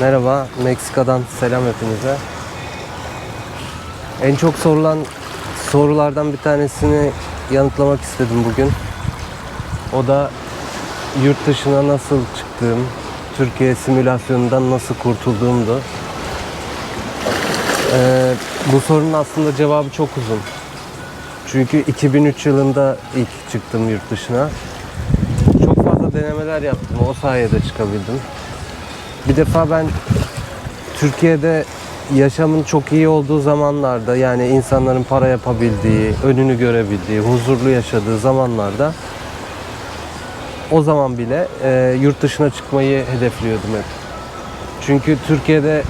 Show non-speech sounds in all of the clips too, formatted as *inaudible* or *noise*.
Merhaba, Meksika'dan selam hepinize. En çok sorulan sorulardan bir tanesini yanıtlamak istedim bugün. O da yurt dışına nasıl çıktığım, Türkiye simülasyonundan nasıl kurtulduğumdu. Ee, bu sorunun aslında cevabı çok uzun. Çünkü 2003 yılında ilk çıktım yurt dışına. Çok fazla denemeler yaptım. O sayede çıkabildim. Bir defa ben Türkiye'de yaşamın çok iyi olduğu zamanlarda yani insanların para yapabildiği, önünü görebildiği, huzurlu yaşadığı zamanlarda o zaman bile e, yurt dışına çıkmayı hedefliyordum hep. Çünkü Türkiye'de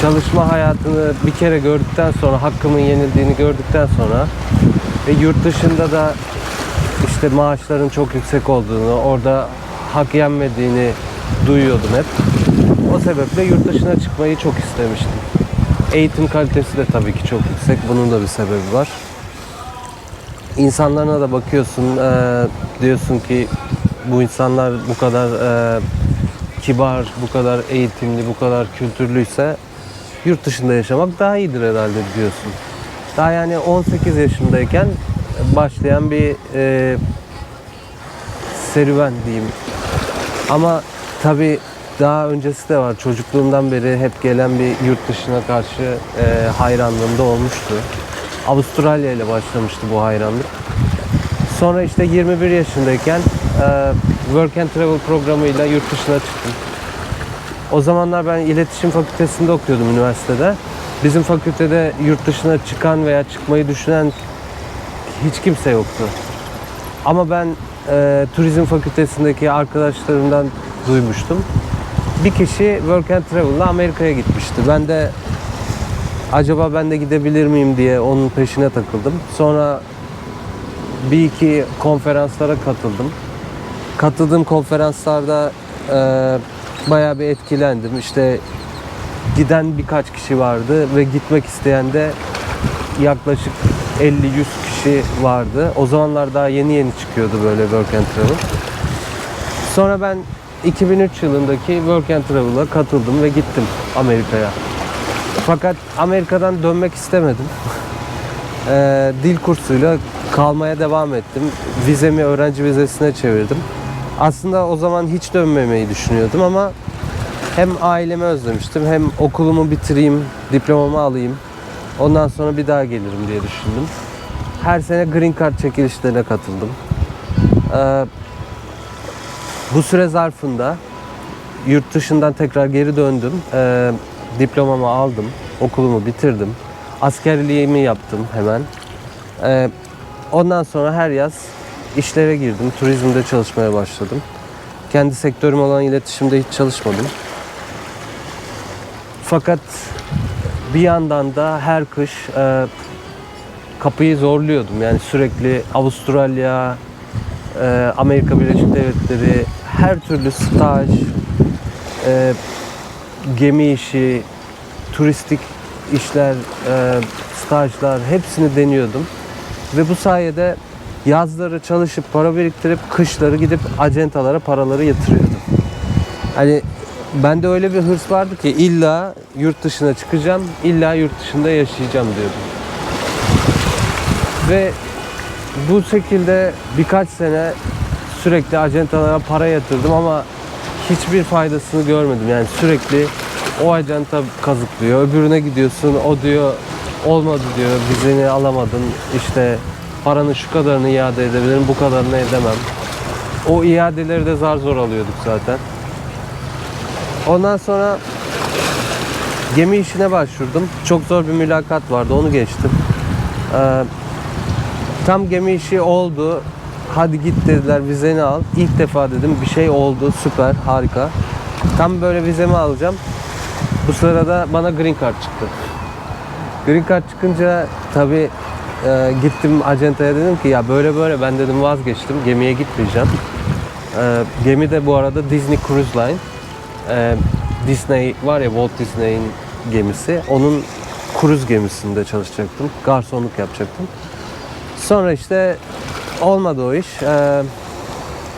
çalışma hayatını bir kere gördükten sonra, hakkımın yenildiğini gördükten sonra ve yurt dışında da işte maaşların çok yüksek olduğunu, orada hak yenmediğini duyuyordum hep. O sebeple yurt dışına çıkmayı çok istemiştim. Eğitim kalitesi de tabii ki çok yüksek. Bunun da bir sebebi var. İnsanlarına da bakıyorsun, eee, diyorsun ki bu insanlar bu kadar eee, kibar, bu kadar eğitimli, bu kadar kültürlüyse yurt dışında yaşamak daha iyidir herhalde diyorsun. Daha yani 18 yaşındayken başlayan bir eee, serüven diyeyim. Ama tabii daha öncesi de var. Çocukluğumdan beri hep gelen bir yurt dışına karşı e, hayranlığım da olmuştu. Avustralya ile başlamıştı bu hayranlık. Sonra işte 21 yaşındayken e, Work and Travel programıyla yurt dışına çıktım. O zamanlar ben iletişim fakültesinde okuyordum üniversitede. Bizim fakültede yurt dışına çıkan veya çıkmayı düşünen hiç kimse yoktu. Ama ben e, turizm fakültesindeki arkadaşlarımdan duymuştum. Bir kişi Work and Travel'la Amerika'ya gitmişti. Ben de acaba ben de gidebilir miyim diye onun peşine takıldım. Sonra bir iki konferanslara katıldım. Katıldığım konferanslarda e, bayağı bir etkilendim. İşte giden birkaç kişi vardı ve gitmek isteyen de yaklaşık 50-100 kişi vardı. O zamanlar daha yeni yeni çıkıyordu böyle Work and Travel. Sonra ben 2003 yılındaki Work and Travel'a katıldım ve gittim Amerika'ya. Fakat Amerika'dan dönmek istemedim. Eee, *laughs* dil kursuyla kalmaya devam ettim. Vizemi öğrenci vizesine çevirdim. Aslında o zaman hiç dönmemeyi düşünüyordum ama hem ailemi özlemiştim hem okulumu bitireyim, diplomamı alayım. Ondan sonra bir daha gelirim diye düşündüm. Her sene Green Card çekilişlerine katıldım. Ee, bu süre zarfında yurt dışından tekrar geri döndüm. Ee, diplomamı aldım, okulumu bitirdim. Askerliğimi yaptım hemen. Ee, ondan sonra her yaz işlere girdim. Turizmde çalışmaya başladım. Kendi sektörüm olan iletişimde hiç çalışmadım. Fakat bir yandan da her kış e, kapıyı zorluyordum. Yani sürekli Avustralya, e, Amerika Birleşik Devletleri, her türlü staj, e, gemi işi, turistik işler, e, stajlar hepsini deniyordum. Ve bu sayede yazları çalışıp para biriktirip kışları gidip acentalara paraları yatırıyordum. Hani bende öyle bir hırs vardı ki illa yurt dışına çıkacağım, illa yurt dışında yaşayacağım diyordum. Ve bu şekilde birkaç sene sürekli acentalara para yatırdım ama hiçbir faydasını görmedim. Yani sürekli o acenta kazıklıyor, öbürüne gidiyorsun, o diyor olmadı diyor, vizeni alamadın, işte paranın şu kadarını iade edebilirim, bu kadarını edemem. O iadeleri de zar zor alıyorduk zaten. Ondan sonra gemi işine başvurdum. Çok zor bir mülakat vardı, onu geçtim. Ee, tam gemi işi oldu. Hadi git dediler vizeni al. İlk defa dedim bir şey oldu süper harika. Tam böyle vizemi alacağım. Bu sırada bana green card çıktı. Green card çıkınca tabii e, gittim acentaya dedim ki ya böyle böyle ben dedim vazgeçtim gemiye gitmeyeceğim. E, gemi de bu arada Disney Cruise Line. E, Disney var ya Walt Disney'in gemisi. Onun kruz gemisinde çalışacaktım. Garsonluk yapacaktım. Sonra işte olmadı o iş. Ee,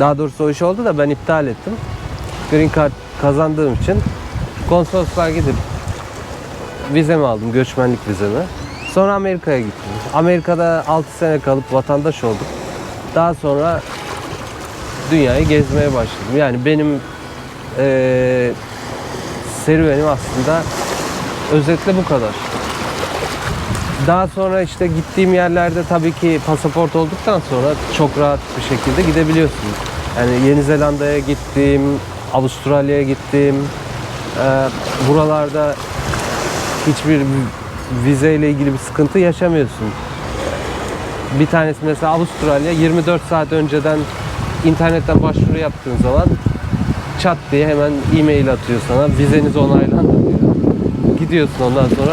daha doğrusu o iş oldu da ben iptal ettim. green card kazandığım için konsolosluğa gidip vizemi aldım, göçmenlik vizemi. Sonra Amerika'ya gittim. Amerika'da 6 sene kalıp vatandaş oldum. Daha sonra dünyayı gezmeye başladım. Yani benim eee serüvenim aslında özetle bu kadar. Daha sonra işte gittiğim yerlerde tabii ki pasaport olduktan sonra çok rahat bir şekilde gidebiliyorsunuz. Yani Yeni Zelanda'ya gittim, Avustralya'ya gittim. Ee, buralarda hiçbir vizeyle ilgili bir sıkıntı yaşamıyorsun. Bir tanesi mesela Avustralya 24 saat önceden internetten başvuru yaptığın zaman çat diye hemen e-mail atıyor sana. Vizeniz onaylandı diyor. Gidiyorsun ondan sonra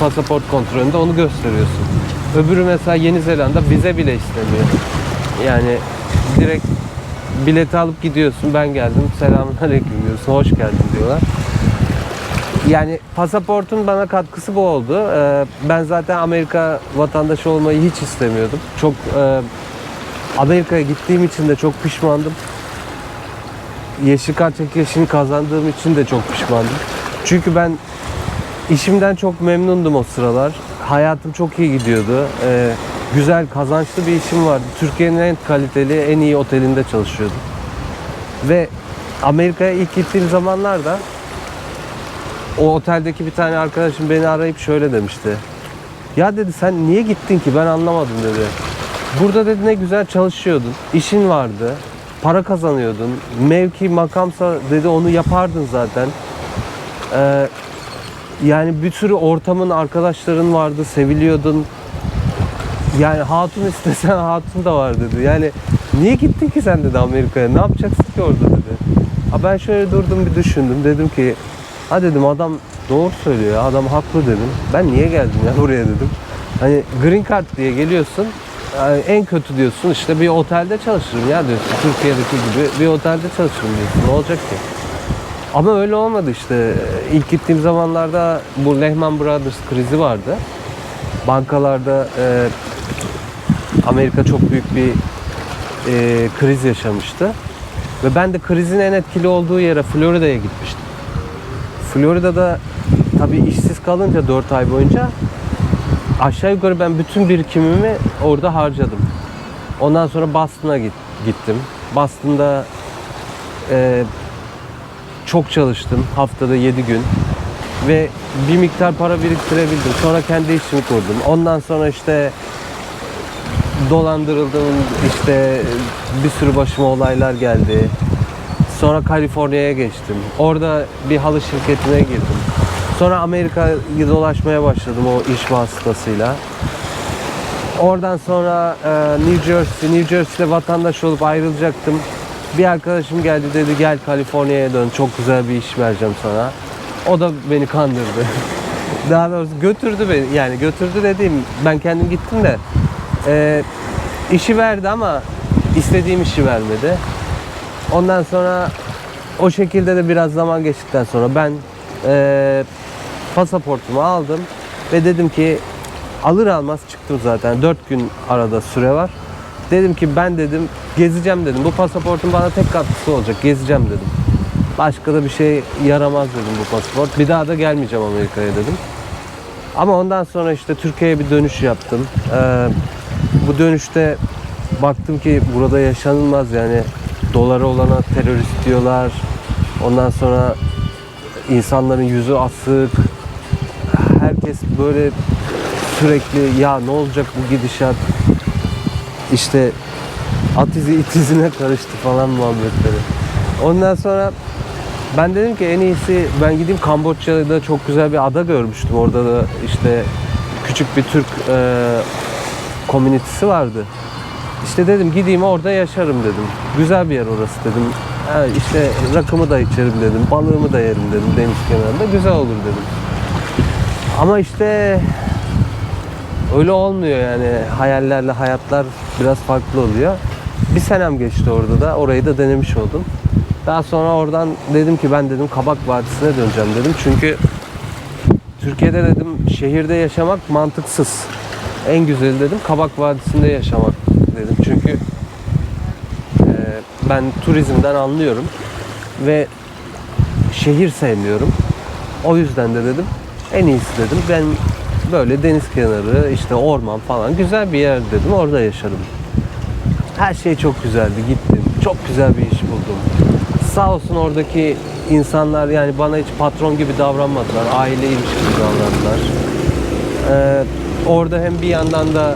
pasaport kontrolünde onu gösteriyorsun. Öbürü mesela Yeni Zelanda vize bile istemiyor. Yani direkt bileti alıp gidiyorsun. Ben geldim. Selamünaleyküm diyorsun. Hoş geldin diyorlar. Yani pasaportun bana katkısı bu oldu. Ee, ben zaten Amerika vatandaşı olmayı hiç istemiyordum. Çok e, Amerika'ya gittiğim için de çok pişmandım. Yeşil kart çekilişini kazandığım için de çok pişmandım. Çünkü ben işimden çok memnundum o sıralar. Hayatım çok iyi gidiyordu. Ee, güzel, kazançlı bir işim vardı. Türkiye'nin en kaliteli, en iyi otelinde çalışıyordum. Ve Amerika'ya ilk gittiğim zamanlarda o oteldeki bir tane arkadaşım beni arayıp şöyle demişti. Ya dedi sen niye gittin ki ben anlamadım dedi. Burada dedi ne güzel çalışıyordun. işin vardı. Para kazanıyordun. Mevki makamsa dedi onu yapardın zaten. Ee, yani bir sürü ortamın arkadaşların vardı. Seviliyordun. Yani hatun istesen hatun da var dedi. Yani niye gittin ki sen dedi Amerika'ya? Ne yapacaksın ki orada dedi. Ha ben şöyle durdum bir düşündüm. Dedim ki ha dedim adam doğru söylüyor. Adam haklı dedim. Ben niye geldim ya *laughs* buraya dedim. Hani green card diye geliyorsun. yani en kötü diyorsun işte bir otelde çalışırım ya diyorsun. Türkiye'deki gibi bir otelde çalışırım diyorsun. Ne olacak ki? Ama öyle olmadı işte. İlk gittiğim zamanlarda bu Lehman Brothers krizi vardı. Bankalarda e, Amerika çok büyük bir e, kriz yaşamıştı. Ve ben de krizin en etkili olduğu yere Florida'ya gitmiştim. Florida'da tabii işsiz kalınca 4 ay boyunca aşağı yukarı ben bütün birikimimi orada harcadım. Ondan sonra Boston'a git, gittim. Boston'da e, çok çalıştım haftada 7 gün ve bir miktar para biriktirebildim. Sonra kendi işimi kurdum. Ondan sonra işte dolandırıldım. işte bir sürü başıma olaylar geldi. Sonra Kaliforniya'ya geçtim. Orada bir halı şirketine girdim. Sonra Amerika'yı dolaşmaya başladım o iş vasıtasıyla. Oradan sonra e, New Jersey, New Jersey'de vatandaş olup ayrılacaktım. Bir arkadaşım geldi dedi gel Kaliforniya'ya dön çok güzel bir iş vereceğim sana. O da beni kandırdı. *laughs* Daha doğrusu götürdü beni yani götürdü dediğim ben kendim gittim de e, işi verdi ama istediğim işi vermedi. Ondan sonra o şekilde de biraz zaman geçtikten sonra ben e, pasaportumu aldım ve dedim ki alır almaz çıktım zaten. 4 gün arada süre var. Dedim ki ben dedim gezeceğim dedim. Bu pasaportun bana tek katkısı olacak. Gezeceğim dedim. Başka da bir şey yaramaz dedim bu pasaport. Bir daha da gelmeyeceğim Amerika'ya dedim. Ama ondan sonra işte Türkiye'ye bir dönüş yaptım. Ee, bu dönüşte baktım ki burada yaşanılmaz yani dolara olana terörist diyorlar. Ondan sonra insanların yüzü asık. Herkes böyle sürekli ya ne olacak bu gidişat işte at izi it izine karıştı falan muhabbetleri. Ondan sonra ben dedim ki en iyisi ben gideyim Kamboçya'da çok güzel bir ada görmüştüm. Orada da işte küçük bir Türk e, komünitesi vardı. İşte dedim gideyim orada yaşarım dedim. Güzel bir yer orası dedim. Ha, işte rakımı da içerim dedim. Balığımı da yerim dedim deniz kenarında. Güzel olur dedim. Ama işte öyle olmuyor yani. Hayallerle hayatlar biraz farklı oluyor. Bir senem geçti orada da. Orayı da denemiş oldum. Daha sonra oradan dedim ki ben dedim Kabak Vadisi'ne döneceğim dedim. Çünkü Türkiye'de dedim şehirde yaşamak mantıksız. En güzeli dedim Kabak Vadisi'nde yaşamak dedim. Çünkü e, ben turizmden anlıyorum ve şehir sevmiyorum. O yüzden de dedim en iyisi dedim ben böyle deniz kenarı işte orman falan güzel bir yer dedim orada yaşarım. Her şey çok güzeldi gittim. Çok güzel bir iş buldum. Sağ olsun oradaki insanlar yani bana hiç patron gibi davranmadılar. Aileymiş gibi davrandılar. Ee, orada hem bir yandan da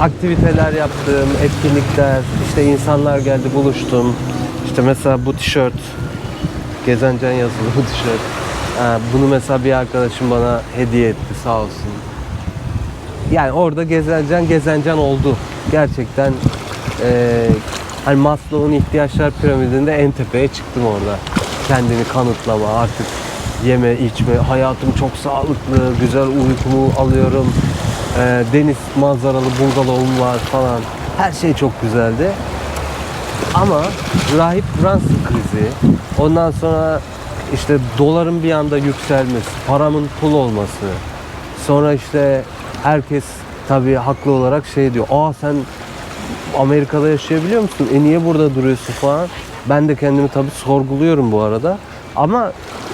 aktiviteler yaptım, etkinlikler, işte insanlar geldi buluştum. İşte mesela bu tişört, Gezencen yazılı bu tişört. Bunu mesela bir arkadaşım bana hediye etti sağ olsun. Yani orada Gezencen Gezencen oldu. Gerçekten eee hani Maslow'un ihtiyaçlar piramidinde en tepeye çıktım orada. Kendini kanıtlama artık yeme içme hayatım çok sağlıklı güzel uykumu alıyorum Eee, deniz manzaralı bungalovum var falan her şey çok güzeldi ama rahip Fransız krizi ondan sonra işte doların bir anda yükselmesi paramın pul olması sonra işte herkes tabii haklı olarak şey diyor aa sen Amerika'da yaşayabiliyor musun? E niye burada duruyorsun falan. Ben de kendimi tabii sorguluyorum bu arada. Ama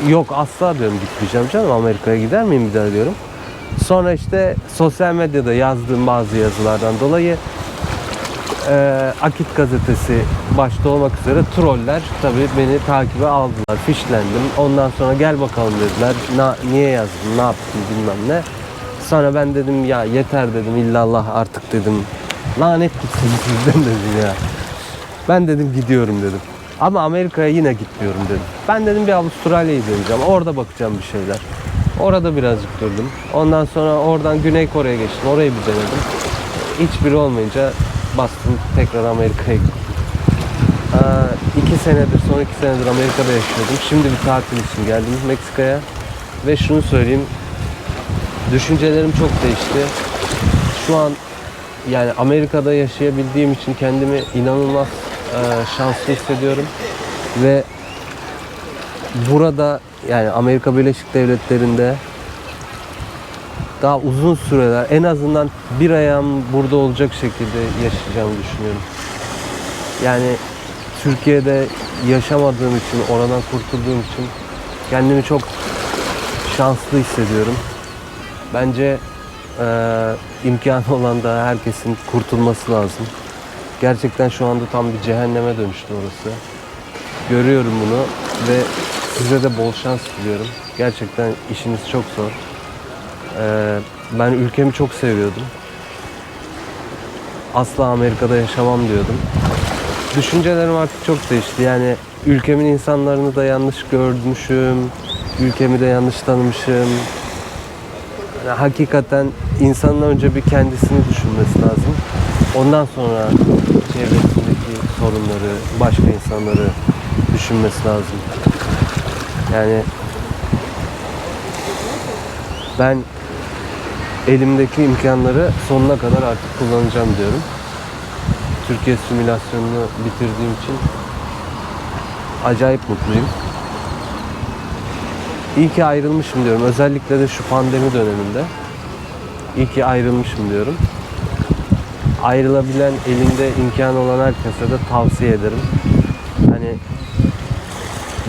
yok asla diyorum gitmeyeceğim canım Amerika'ya gider miyim bir daha diyorum. Sonra işte sosyal medyada yazdığım bazı yazılardan dolayı e, Akit gazetesi başta olmak üzere troller tabii beni takibe aldılar. Fişlendim. Ondan sonra gel bakalım dediler. Na, niye yazdın? Ne yaptın? Bilmem ne. Sonra ben dedim ya yeter dedim illallah artık dedim. Lanet gitsin sizden *laughs* dedim ya. Ben dedim gidiyorum dedim. Ama Amerika'ya yine gitmiyorum dedim. Ben dedim bir Avustralya'yı deneyeceğim. Orada bakacağım bir şeyler. Orada birazcık durdum. Ondan sonra oradan Güney Kore'ye geçtim. Orayı bir denedim. Hiçbiri olmayınca bastım tekrar Amerika'ya gittim. Aa, iki senedir, son iki senedir Amerika'da yaşıyordum. Şimdi bir tatil için geldim Meksika'ya. Ve şunu söyleyeyim. Düşüncelerim çok değişti. Şu an yani Amerika'da yaşayabildiğim için kendimi inanılmaz e, şanslı hissediyorum. Ve burada yani Amerika Birleşik Devletleri'nde daha uzun süreler en azından bir ayağım burada olacak şekilde yaşayacağımı düşünüyorum. Yani Türkiye'de yaşamadığım için, oradan kurtulduğum için kendimi çok şanslı hissediyorum. Bence eee imkanı olan da herkesin kurtulması lazım. Gerçekten şu anda tam bir cehenneme dönüştü orası. Görüyorum bunu ve size de bol şans diliyorum. Gerçekten işiniz çok zor. Eee, ben ülkemi çok seviyordum. Asla Amerika'da yaşamam diyordum. Düşüncelerim artık çok değişti. Yani ülkemin insanlarını da yanlış görmüşüm. Ülkemi de yanlış tanımışım. Yani hakikaten insanın önce bir kendisini düşünmesi lazım. Ondan sonra çevresindeki sorunları, başka insanları düşünmesi lazım. Yani ben elimdeki imkanları sonuna kadar artık kullanacağım diyorum. Türkiye simülasyonunu bitirdiğim için acayip mutluyum. İyi ki ayrılmışım diyorum. Özellikle de şu pandemi döneminde. İyi ki ayrılmışım diyorum. Ayrılabilen elinde imkan olan herkese de tavsiye ederim. Hani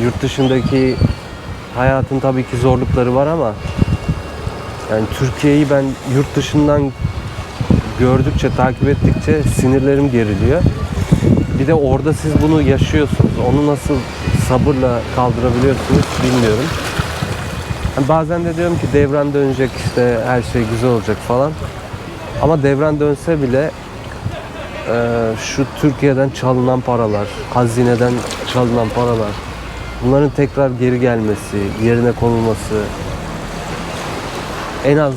yurt dışındaki hayatın tabii ki zorlukları var ama yani Türkiye'yi ben yurt dışından gördükçe, takip ettikçe sinirlerim geriliyor. Bir de orada siz bunu yaşıyorsunuz. Onu nasıl sabırla kaldırabiliyorsunuz bilmiyorum. Yani bazen de diyorum ki devran dönecek işte her şey güzel olacak falan. Ama devran dönse bile e, şu Türkiye'den çalınan paralar, hazineden çalınan paralar, bunların tekrar geri gelmesi, yerine konulması en az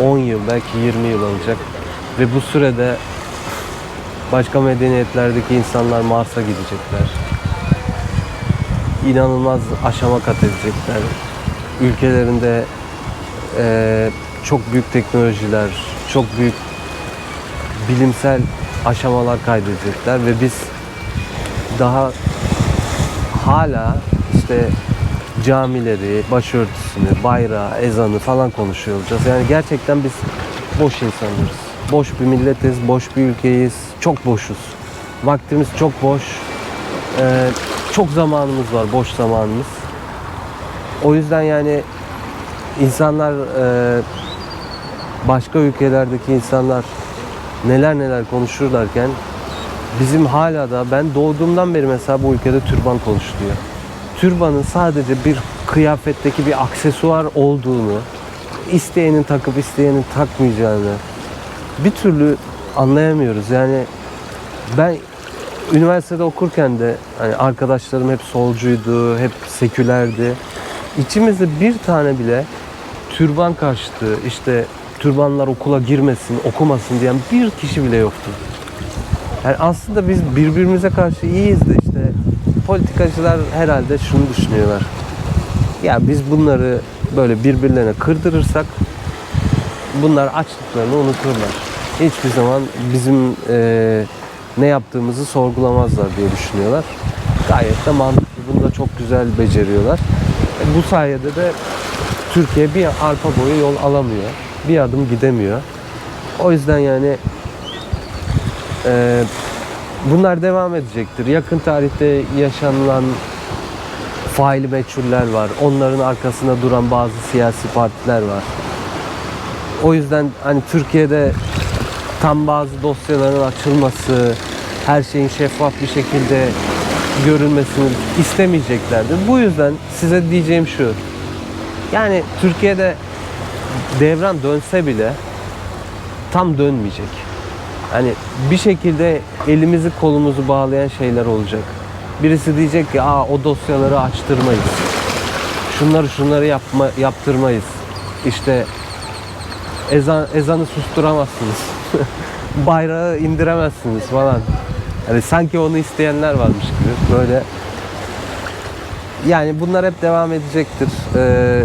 10 yıl belki 20 yıl alacak. Ve bu sürede başka medeniyetlerdeki insanlar Mars'a gidecekler. İnanılmaz aşama kat edecekler. Ülkelerinde eee, çok büyük teknolojiler, çok büyük bilimsel aşamalar kaydedecekler ve biz daha hala işte camileri, başörtüsünü, bayrağı, ezanı falan konuşuyor olacağız. Yani gerçekten biz boş insanlarız. Boş bir milletiz, boş bir ülkeyiz. Çok boşuz. Vaktimiz çok boş. Ee, çok zamanımız var, boş zamanımız. O yüzden yani insanlar e, başka ülkelerdeki insanlar neler neler konuşurlarken bizim hala da ben doğduğumdan beri mesela bu ülkede türban konuşuluyor. Türbanın sadece bir kıyafetteki bir aksesuar olduğunu, isteyenin takıp isteyenin takmayacağını bir türlü anlayamıyoruz. Yani ben üniversitede okurken de hani arkadaşlarım hep solcuydu, hep sekülerdi. İçimizde bir tane bile türban karşıtı, işte türbanlar okula girmesin, okumasın diyen bir kişi bile yoktu. Yani aslında biz birbirimize karşı iyiyiz de politikacılar herhalde şunu düşünüyorlar. Ya biz bunları böyle birbirlerine kırdırırsak bunlar açlıklarını unuturlar. Hiçbir zaman bizim eee, ne yaptığımızı sorgulamazlar diye düşünüyorlar. Gayet de mantıklı. Bunu da çok güzel beceriyorlar. E, bu sayede de Türkiye bir arpa boyu yol alamıyor. Bir adım gidemiyor. O yüzden yani eee, bunlar devam edecektir. Yakın tarihte yaşanılan faili meçhuller var. Onların arkasında duran bazı siyasi partiler var. O yüzden hani Türkiye'de tam bazı dosyaların açılması, her şeyin şeffaf bir şekilde görülmesini istemeyeceklerdir. Bu yüzden size diyeceğim şu. Yani Türkiye'de devran dönse bile tam dönmeyecek. Hani bir şekilde elimizi kolumuzu bağlayan şeyler olacak. Birisi diyecek ki aa o dosyaları açtırmayız. Şunları şunları yapma, yaptırmayız. İşte ezan, ezanı susturamazsınız. *laughs* Bayrağı indiremezsiniz falan. Yani sanki onu isteyenler varmış gibi böyle. Yani bunlar hep devam edecektir. Ee,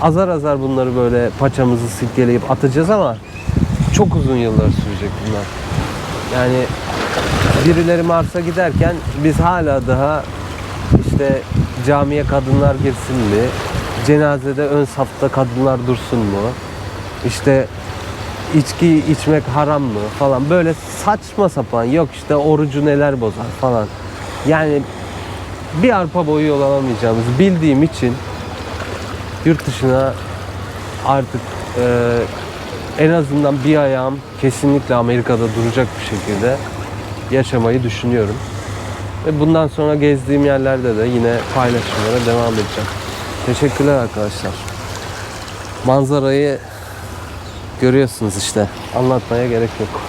azar azar bunları böyle paçamızı silkeleyip atacağız ama çok uzun yıllar sürecek bunlar. Yani birileri Mars'a giderken biz hala daha işte camiye kadınlar girsin mi? Cenazede ön safta kadınlar dursun mu? İşte içki içmek haram mı falan böyle saçma sapan yok işte orucu neler bozar falan. Yani bir arpa boyu yol alamayacağımızı bildiğim için yurt dışına artık e, en azından bir ayağım kesinlikle Amerika'da duracak bir şekilde yaşamayı düşünüyorum. Ve bundan sonra gezdiğim yerlerde de yine paylaşımlara devam edeceğim. Teşekkürler arkadaşlar. Manzarayı görüyorsunuz işte. Anlatmaya gerek yok.